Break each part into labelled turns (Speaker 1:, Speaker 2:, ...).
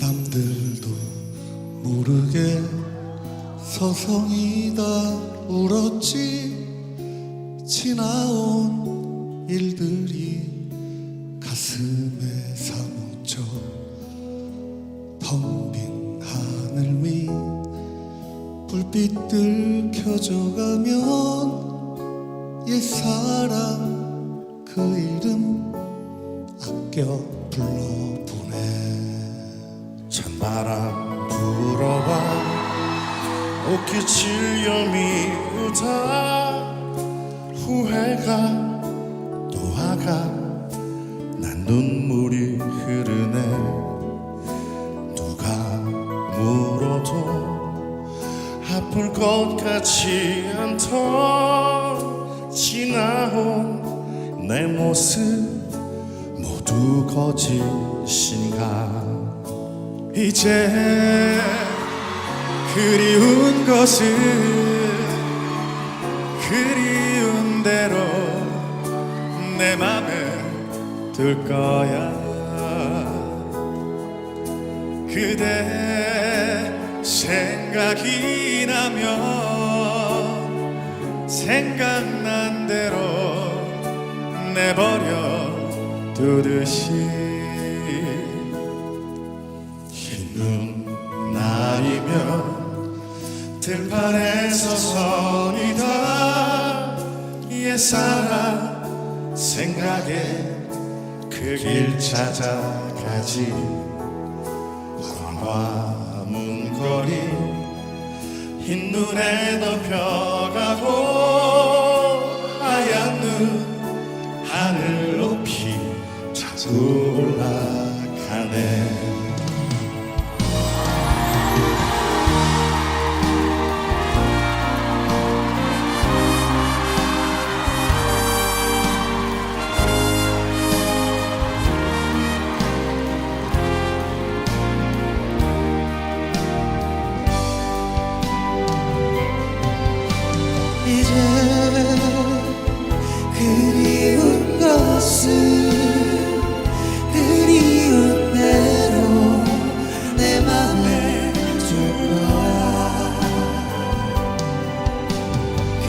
Speaker 1: 남들도 모르게 서성이다 울었지. 지나온 일들이 가슴에 사무쳐 텅 빈 하늘 위 불빛들 켜져가면 옛사랑 그 이름 아껴 불러보내.
Speaker 2: 찬바람 불어와 옷깃을 여미우다 후회가 또 화가 난 눈물이 흐르네. 누가 물어도 아플 것 같지 않던 지나온 내 모습 모두 거짓인가?
Speaker 3: 이제 그리운 것은 그리운 대로 내 맘에 들 거야. 그대 생각이 나면 생각난 대로 내버려 두듯이.
Speaker 2: 흰눈 날이면 들판에 서성이다 옛사랑 생각에 그 길 찾아가지. 광화문 거리 흰눈에 덮여가고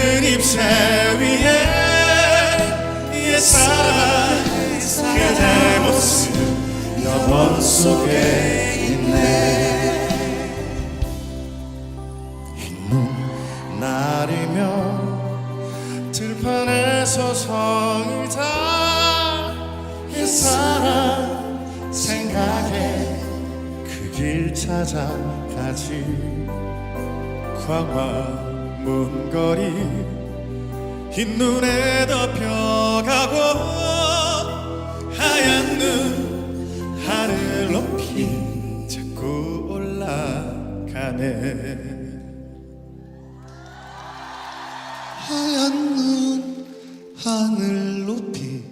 Speaker 2: 푸르른 잎새 위에 옛사랑 그대 모습 영원 속에 있네. 흰눈 날이면 들판에 서 성이 다 옛사랑 생각에 그 길 찾아가지.
Speaker 3: 광화 문 거리 흰 눈에 덮여가고 하얀 눈 하늘 높이 자꾸 올라가네.
Speaker 1: 하얀 눈 하늘 높이